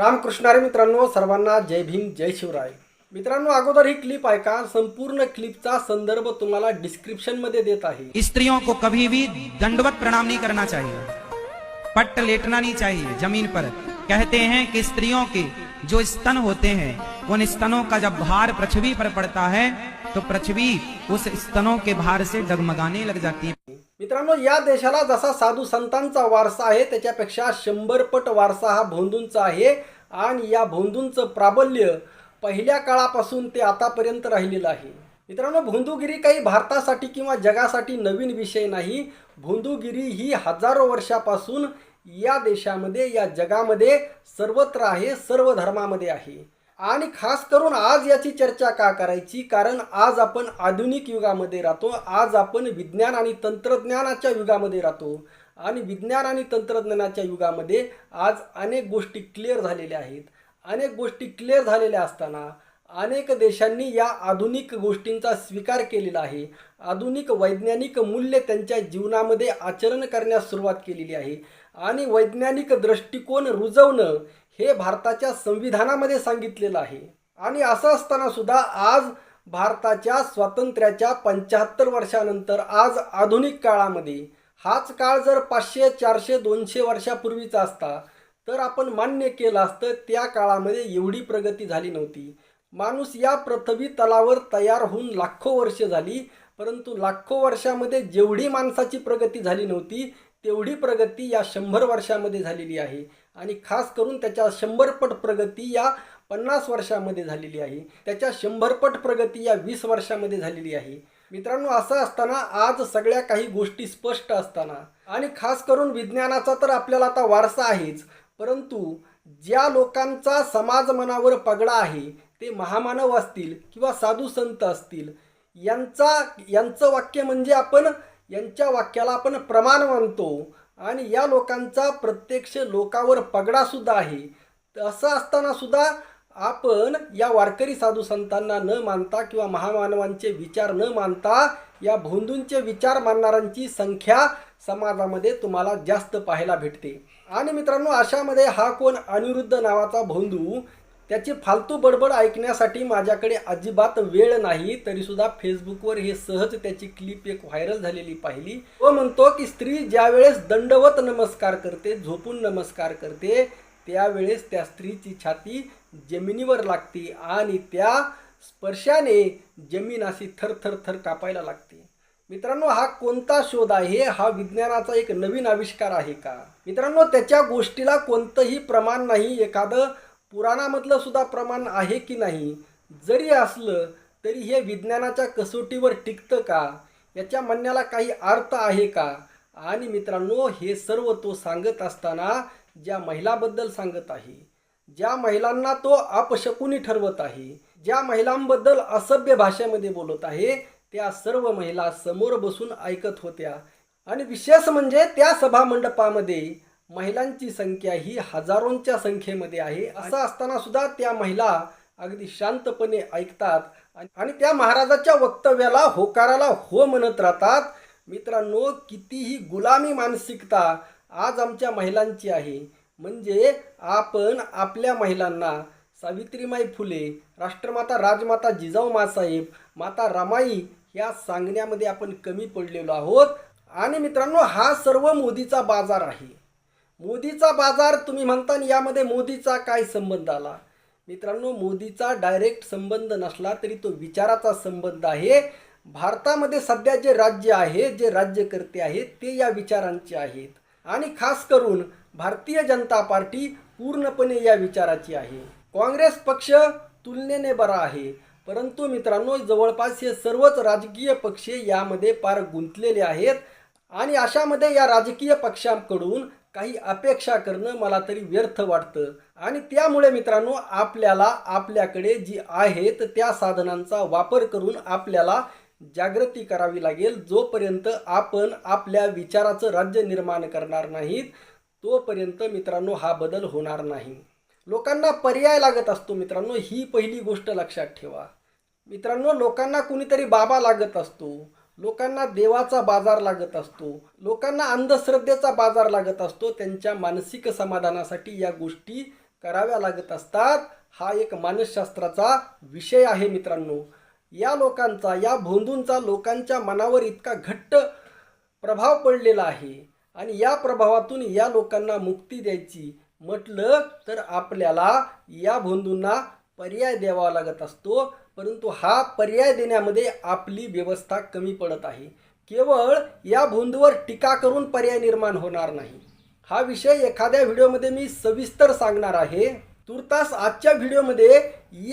रामकृष्णारे मित्रांनो, सर्वांना जय भीम, जय शिवराय. मित्रांनो, अगोदर ही क्लिप ऐका. संपूर्ण क्लिपचा संदर्भ तुम्हाला डिस्क्रिप्शन मध्ये देत आहे. स्त्रियों को कभी भी दंडवत प्रणाम नहीं करना चाहिए। पट्ट लेटना नहीं चाहिए ज़मीन पर। कहते हैं कि स्त्रियों के जो स्तन होते हैं, उन स्तनों का जब भार पृथ्वी पर पड़ता है तो पृथ्वी उस स्तनों के भार से डगमगाने लग जाती है। मित्रांनो या देशाला जसा साधू संतांचा वारसा आहे त्याच्यापेक्षा शंभरपट वारसा हा भोंदूंचा आहे. आणि या भोंदूंचं प्राबल्य पहिल्या काळापासून ते आतापर्यंत राहिलेलं आहे. मित्रांनो भोंदूगिरी काही भारतासाठी किंवा जगासाठी नवीन विषय नाही. भोंदूगिरी ही हजारो वर्षापासून या देशामध्ये या जगामध्ये सर्वत्र आहे सर्व धर्मामध्ये आहे. आणि खास करून आज याची चर्चा का करायची? कारण आज आपण आधुनिक युगामध्ये राहतो. आज आपण विज्ञान आणि तंत्रज्ञानाच्या युगामध्ये राहतो. आणि विज्ञान आणि तंत्रज्ञानाच्या युगामध्ये आज अनेक गोष्टी क्लिअर झालेल्या आहेत. अनेक गोष्टी क्लिअर झालेल्या असताना अनेक देशांनी या आधुनिक गोष्टींचा स्वीकार केलेला आहे. आधुनिक वैज्ञानिक मूल्य त्यांच्या जीवनामध्ये आचरण करण्यास सुरुवात केलेली आहे. आणि वैज्ञानिक दृष्टिकोन रुजवणं हे भारताच्या संविधानामध्ये सांगितलेलं आहे. आणि असं असताना सुद्धा आज भारताच्या स्वातंत्र्याच्या पंच्याहत्तर वर्षानंतर आज आधुनिक काळामध्ये हाच काळ जर पाचशे चारशे दोनशे वर्षापूर्वीचा असता तर आपण मान्य केलं असतं त्या काळामध्ये एवढी प्रगती झाली नव्हती. माणूस या पृथ्वी तलावर तयार होऊन लाखो वर्ष झाली परंतु लाखो वर्षामध्ये जेवढी माणसाची प्रगती झाली नव्हती तेवढी प्रगती या शंभर वर्षामध्ये झालेली आहे. आणि खास करून त्याच्या शंभरपट प्रगती या पन्नास वर्षामध्ये झालेली आहे. त्याच्या शंभरपट प्रगती या वीस वर्षामध्ये झालेली आहे. मित्रांनो असं असताना आज सगळ्या काही गोष्टी स्पष्ट असताना आणि खास करून विज्ञानाचा तर आपल्याला आता वारसा आहेच परंतु ज्या लोकांचा समाज मनावर पगडा आहे ते महामानव असतील किंवा साधू संत असतील यांचा यांचं वाक्य म्हणजे आपण यांच्या वाक्याला आपण प्रमाण मानतो. आणि या लोकांचा प्रत्यक्ष लोकावर पगडासुद्धा आहे. असं असताना सुद्धा आपण या वारकरी साधू संतांना न मानता किंवा महामानवांचे विचार न मानता या भोंदूंचे विचार मानणाऱ्यांची संख्या समाजामध्ये तुम्हाला जास्त पाहायला भेटते. आणि मित्रांनो अशामध्ये हा कोण अनिरुद्ध नावाचा भोंदू त्याची फालतू बडबड ऐकण्यासाठी माझ्याकडे अजिबात वेळ नाही तरीसुद्धा फेसबुकवर हे सहज त्याची क्लिप एक व्हायरल झालेली पाहिली. तो म्हणतो की स्त्री ज्यावेळेस दंडवत नमस्कार करते झोपून नमस्कार करते त्यावेळेस त्या स्त्रीची छाती जमिनीवर लागते आणि त्या स्पर्शाने जमीन अशी थर थर थर कापायला लागते. मित्रांनो हा कोणता शोध आहे? हा विज्ञानाचा एक नवीन आविष्कार आहे का? मित्रांनो त्याच्या गोष्टीला कोणतंही प्रमाण नाही. एखादं पुराणामधलं सुद्धा प्रमाण आहे की नाही? जरी असलं तरी हे विज्ञानाच्या कसोटीवर टिकतं का? याच्या म्हणण्याला काही अर्थ आहे का? आणि मित्रांनो हे सर्व तो सांगत असताना ज्या महिलाबद्दल सांगत आहे ज्या महिलांना तो अपशकुनी ठरवत आहे ज्या महिलांबद्दल असभ्य भाषेमध्ये बोलत आहे त्या सर्व महिला समोर बसून ऐकत होत्या. आणि विशेष म्हणजे त्या सभामंडपामध्ये महिलांची संख्या ही हजारोंच्या संख्येमध्ये आहे. असं असताना सुद्धा त्या महिला अगदी शांतपणे ऐकतात आणि- आणि त्या महाराजाच्या वक्तव्याला होकाराला हो म्हणत राहतात. मित्रांनो कितीही गुलामी मानसिकता आज आमच्या महिलांची आहे. म्हणजे आपण आपल्या महिलांना सावित्रीमाई फुले राष्ट्रमाता राजमाता जिजाऊ मासाहेब माता रमाई या सांगण्यामध्ये आपण कमी पडलेलो आहोत. आणि मित्रांनो हा सर्व मोदीचा बाजार आहे. मोदीचा बाजार तुम्ही म्हणता यामध्ये मोदीचा काय संबंध आला? मित्रांनो मोदीचा डायरेक्ट संबंध नसला तरी तो विचाराचा संबंध आहे. भारतामध्ये सध्या जे राज्य आहे जे राज्यकर्ते आहेत ते या विचारांचे आहेत. आणि खास करून भारतीय जनता पार्टी पूर्णपणे या विचाराची आहे. काँग्रेस पक्ष तुलनेने बरा आहे. परंतु मित्रांनो जवळपास हे सर्वच राजकीय पक्ष यामध्ये पार गुंतलेले आहेत. आणि अशामध्ये या राजकीय पक्षांकडून काही अपेक्षा करणं मला तरी व्यर्थ वाटतं. आणि त्यामुळे मित्रांनो आपल्याला आपल्याकडे जी आहेत त्या साधनांचा वापर करून आपल्याला जागृती करावी लागेल. जोपर्यंत आपण आपल्या विचाराचं राज्य निर्माण करणार नाहीत तोपर्यंत मित्रांनो हा बदल होणार नाही. लोकांना पर्याय लागत असतो मित्रांनो ही पहिली गोष्ट लक्षात ठेवा. मित्रांनो लोकांना कुणीतरी बाबा लागत असतो. लोकांना देवाचा बाजार लागत असतो लोकांना अंधश्रद्धेचा बाजार लागत असतो त्यांच्या मानसिक समाधानासाठी या गोष्टी कराव्या लागत असतात. हा एक मानसशास्त्राचा विषय आहे मित्रांनो. या लोकांचा या भोंदूंचा लोकांच्या मनावर इतका घट्ट प्रभाव पडलेला आहे आणि या प्रभावातून या लोकांना मुक्ती द्यायची म्हटलं तर आपल्याला या भोंदूंना पर्याय द्यावा लागत असतो परंतु हा पर्याय देण्यामध्ये आपली व्यवस्था कमी पडत आहे. केवळ या भोंदूवर टीका करून पर्याय निर्माण होणार नाही. हा विषय एखाद्या व्हिडिओमध्ये मी सविस्तर सांगणार आहे. तुर्तास आजच्या व्हिडिओमध्ये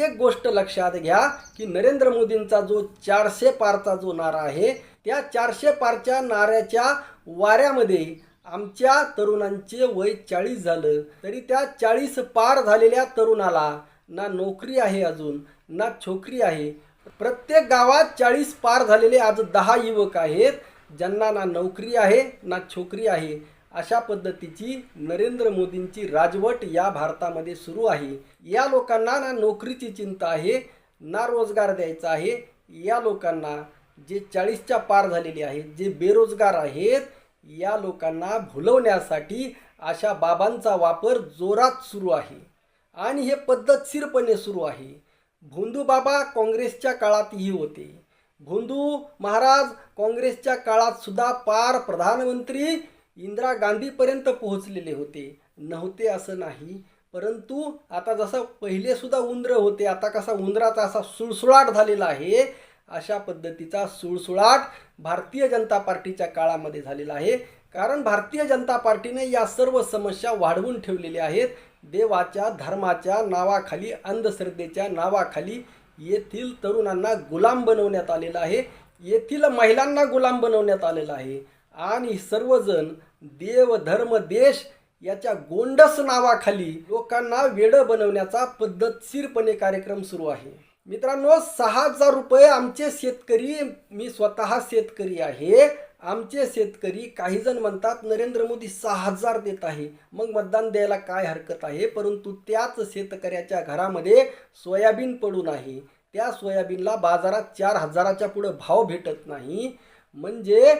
एक गोष्ट लक्षात घ्या की नरेंद्र मोदींचा जो चारशे पारचा जो नारा आहे त्या चारशे पारच्या नाऱ्याच्या वाऱ्यामध्ये आमच्या तरुणांचे वय चाळीस झालं तरी त्या चाळीस पार झालेल्या तरुणाला ना नोकरी आहे अजून ना छोकरी आहे. प्रत्येक गावात चाळीस पार झालेले आज दहा युवक आहेत ज्यांना ना नोकरी आहे ना छोकरी आहे. अशा पद्धतीची नरेंद्र मोदींची राजवट या भारतामध्ये सुरू आहे. या लोकांना ना नोकरीची चिंता आहे ना रोजगार द्यायचा आहे. या लोकांना जे चाळीसच्या पार झालेले आहेत जे बेरोजगार आहेत या लोकांना भुलवण्यासाठी अशा बाबांचा वापर जोरात सुरू आहे. आणि हे पद्धतशीरपणे सुरू आहे. भोंदू बाबा काँग्रेसच्या काळातही होते. भोंदू महाराज काँग्रेसच्या काळात सुद्धा पार प्रधानमंत्री इंदिरा गांधीपर्यंत पोहोचलेले होते. नव्हते असं नाही परंतु आता जसं पहिले सुद्धा उंदर होते आता कसा उंदराचा असा सुळसुळाट झालेला आहे अशा पद्धतीचा सुळसुळाट भारतीय जनता पार्टीच्या काळामध्ये झालेला आहे. कारण भारतीय जनता पार्टीने या सर्व समस्या वाढवून ठेवलेल्या आहेत. देवाच्या धर्माच्या नावाखाली अंधश्रद्धेच्या नावाखाली येथील तरुणांना गुलाम बनवण्यात आलेलं आहे. येथील महिलांना गुलाम बनवण्यात आलेलं आहे. आणि सर्वजण देव धर्म देश याच्या गोंडस नावाखाली लोकांना वेडं बनवण्याचा पद्धतशीरपणे कार्यक्रम सुरू आहे. मित्रांनो सहा हजार रुपये आमचे शेतकरी मी स्वतः शेतकरी आहे. आमचे शेतकरी काही जण म्हणतात नरेंद्र मोदी सहा हजार देत आहे. मग मतदान द्यायला काय हरकत आहे? परंतु त्याच शेतकऱ्याच्या घरामध्ये सोयाबीन पडून आहे. त्या सोयाबीनला बाजारात चार हजाराच्या पुढं भाव भेटत नाही. म्हणजे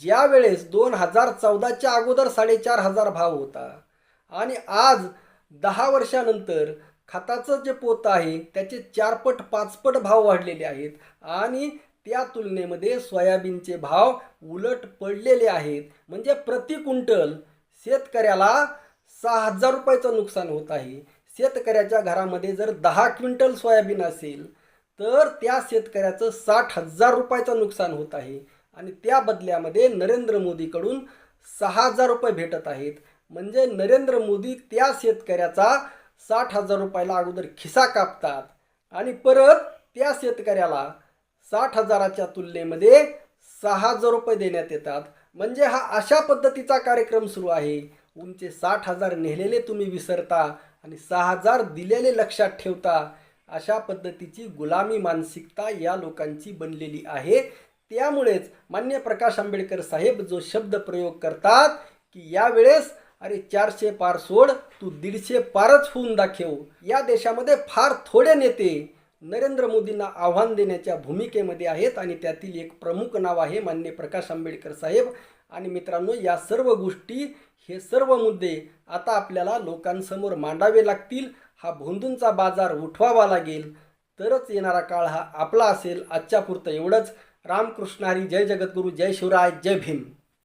ज्या वेळेस दोन हजार चौदाच्या अगोदर साडेचार हजार भाव होता. आणि आज दहा वर्षानंतर खताचं जे पोत आहे त्याचे चारपट पाचपट भाव वाढलेले आहेत. आणि त्या तुलनेमध्ये सोयाबीनचे भाव उलट पडलेले आहेत. म्हणजे प्रति क्विंटल शेतकऱ्याला सहा हजार रुपयाचं नुकसान होत आहे. शेतकऱ्याच्या घरामध्ये जर दहा क्विंटल सोयाबीन असेल तर त्या शेतकऱ्याचं साठ हजार रुपयाचं नुकसान होत आहे. आणि त्या बदल्यामध्ये नरेंद्र मोदीकडून सहा हजार रुपये भेटत आहेत. म्हणजे नरेंद्र मोदी त्या शेतकऱ्याचा साठ हजार रुपयाला अगोदर खिसा कापतात आणि परत त्या शेतकऱ्याला साठ हजाराच्या तुलनेमध्ये सहा हजार रुपये देण्यात येतात. म्हणजे हा अशा पद्धतीचा कार्यक्रम सुरू आहे. उंचे साठ हजार नेलेले तुम्ही विसरता आणि सहा हजार दिलेले लक्षात ठेवता. अशा पद्धतीची गुलामी मानसिकता या लोकांची बनलेली आहे. त्यामुळेच मान्य प्रकाश आंबेडकर साहेब जो शब्द प्रयोग करतात की यावेळेस अरे चारशे पार सोड तू दीडशे पारच होऊन दाखव. या देशामध्ये फार थोडे नेते नरेंद्र मोदींना आव्हान देण्याच्या भूमिकेमध्ये आहेत आणि त्यातील एक प्रमुख नाव आहे मान्य प्रकाश आंबेडकर साहेब. आणि मित्रांनो या सर्व गोष्टी हे सर्व मुद्दे आता आपल्याला लोकांसमोर मांडावे लागतील. हा भोंदूंचा बाजार उठवावा लागेल. तरच येणारा काळ हा आपला असेल. आजच्या पुरतं एवढंच. रामकृष्ण हरी जय जगद्गुरू जय शिवराय जय भीम.